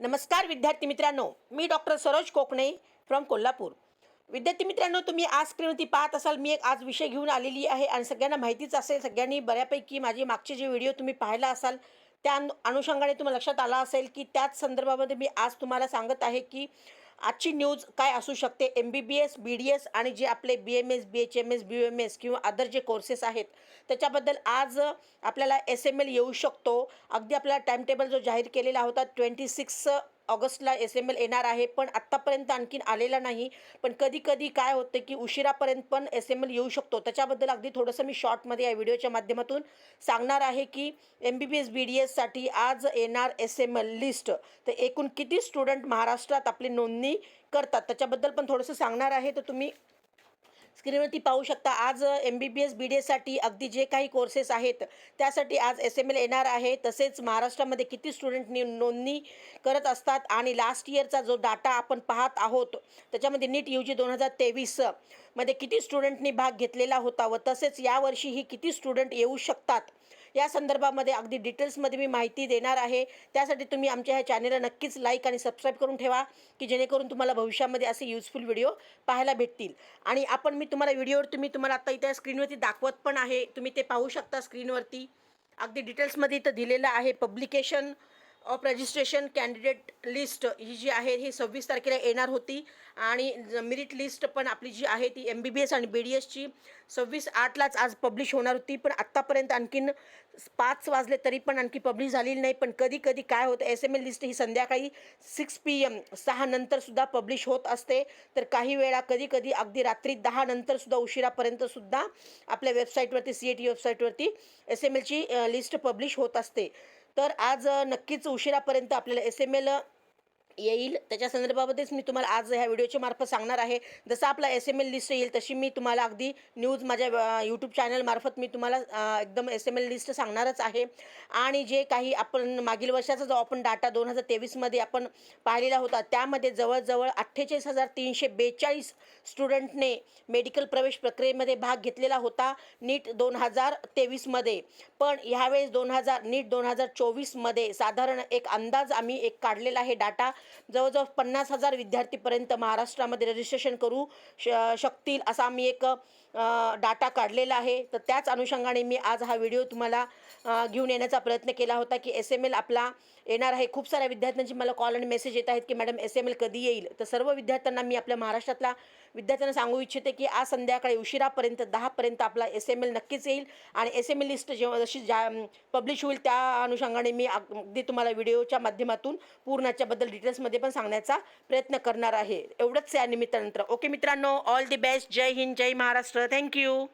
नमस्कार विद्यार्थी मित्रांनो मी डॉक्टर सरोज कोकणे फ्रॉम कोल्हापूर. विद्यार्थी मित्रांनो तुम्ही आज स्क्रीनवरती पाहत असाल मी एक आज विषय घेऊन आलेली आहे आणि सगळ्यांना माहितीच असेल सगळ्यांनी बऱ्यापैकी माझे मागचे जे व्हिडिओ तुम्ही पाहिला असाल त्या अनु- अनुषंगाने तुम्हाला लक्षात आला असेल की त्याच संदर्भामध्ये मी आज तुम्हाला सांगत आहे की आजची न्यूज काय असू शकते? M B B S B D S आणि जे आपले B M S B H M S B M S किंवा अदर जे कोर्सेस आहेत त्याच्याबद्दल आज आपल्याला एस एम एल येऊ शकतो. अगदी आपला टाईमटेबल जो जाहीर केलेला होता ट्वेंटी सिक्स ऑगस्टला एस एम एल येणार आहे पण आत्तापर्यंत आणखीन आलेला नाही. पण कधी कधी काय होतं की उशिरापर्यंत पण एस एम एल येऊ शकतो. त्याच्याबद्दल अगदी थोडंसं मी शॉर्टमध्ये या व्हिडिओच्या माध्यमातून सांगणार आहे की M B B S B D एससाठी आज येणार एस एम एल लिस्ट तर एकूण किती स्टुडंट महाराष्ट्रात आपली नोंदणी करतात. त्याच्याबद्दल पण थोडंसं सांगणार आहे. तर तुम्ही स्क्रीनवरती पाहू शकता. आज M B B S B D एससाठी अगदी जे काही कोर्सेस आहेत त्यासाठी आज एस एम एल येणार आहे. तसेच महाराष्ट्रामध्ये किती स्टुडंटनी नोंदणी करत असतात आणि लास्ट इयरचा जो डाटा आपण पाहत आहोत त्याच्यामध्ये नीट यू जी दोन हजार तेवीसमध्ये किती स्टुडंटनी भाग घेतलेला होता व तसेच यावर्षीही किती स्टुडंट येऊ शकतात. या संदर्भामध्ये अगदी डिटेल्समध्ये मी माहिती देणार आहे. त्यासाठी तुम्ही आमच्या ह्या चॅनेलला नक्कीच लाईक आणि सबस्क्राईब करून ठेवा की जेणेकरून तुम्हाला भविष्यामध्ये असे युजफुल व्हिडिओ पाहायला भेटतील. आणि आपण मी तुम्हाला व्हिडिओवर तुम्ही तुम्हाला आता इथे स्क्रीनवरती दाखवत पण आहे. तुम्ही ते पाहू शकता स्क्रीनवरती अगदी डिटेल्समध्ये इथं दिलेलं आहे. Publication of registration candidate list ही जी आहे ही सव्वीस तारखेला येणार होती. आणि मेरिट लिस्ट पण आपली जी आहे ती एम बी बी एस आणि बी डी एसची सव्वीस आठलाच आज पब्लिश होणार होती. पण आत्तापर्यंत आणखीन पाच वाजले तरी पण आणखी पब्लिश झालेली नाही. पण कधी कधी काय होतं एस एम एल लिस्ट ही संध्याकाळी सिक्स पी एम सहा नंतरसुद्धा पब्लिश होत असते. तर काही वेळा कधी कधी अगदी रात्री दहा नंतरसुद्धा उशिरापर्यंतसुद्धा आपल्या वेबसाईटवरती सी ए टी वेबसाईटवरती एस एम एलची लिस्ट पब्लिश होत असते. तर आज नक्कीच उशिरापर्यंत आपल्याला एस एम एल येईल. त्याच्या संदर्भामध्येच मी तुम्हाला आज ह्या व्हिडिओच्या मार्फत सांगणार आहे. जसं आपला एस एम एल लिस्ट येईल तशी मी तुम्हाला अगदी न्यूज माझ्या यूट्यूब चॅनलमार्फत मी तुम्हाला एकदम एस एम एल लिस्ट सांगणारच आहे. आणि जे काही आपण मागील वर्षाचा जो आपण डाटा दोन हजार तेवीसमध्ये आपण पाहिलेला होता त्यामध्ये जवळजवळ अठ्ठेचाळीस हजार तीनशे बेचाळीस स्टुडंटने मेडिकल प्रवेश प्रक्रियेमध्ये भाग घेतलेला होता नीट दोन हजार तेवीसमध्ये पण ह्यावेळेस दोन हजार नीट दोन हजार चोवीसमध्ये साधारण एक अंदाज आम्ही एक काढलेला आहे डाटा जवळजवळ पन्नास हजार विद्यार्थीपर्यंत महाराष्ट्रामध्ये रजिस्ट्रेशन करू श शकतील असा आम्ही एक डाटा काढलेला आहे. तर त्याच अनुषंगाने मी आज हा व्हिडिओ तुम्हाला घेऊन येण्याचा प्रयत्न केला होता की एस एम एल आपला येणार आहे. खूप साऱ्या विद्यार्थ्यांची मला कॉल आणि मेसेज येत आहेत की मॅडम एस एम एल कधी येईल? तर सर्व विद्यार्थ्यांना मी आपल्या महाराष्ट्रातल्या विद्यार्थ्यांना सांगू इच्छिते की आज संध्याकाळी उशिरापर्यंत दहापर्यंत आपला एस एम एल नक्कीच येईल आणि एस एम एल लिस्ट जेव्हा जशी ज्या पब्लिश होईल त्या अनुषंगाने मी अगदी तुम्हाला व्हिडिओच्या माध्यमातून पूर्णाच्याबद्दल डिटेल डिटेल्समध्ये पण सांगण्याचा प्रयत्न करणार आहे. एवढंच या निमित्तानंतर. ओके मित्रांनो ऑल दी बेस्ट जय हिंद जय महाराष्ट्र. Thank you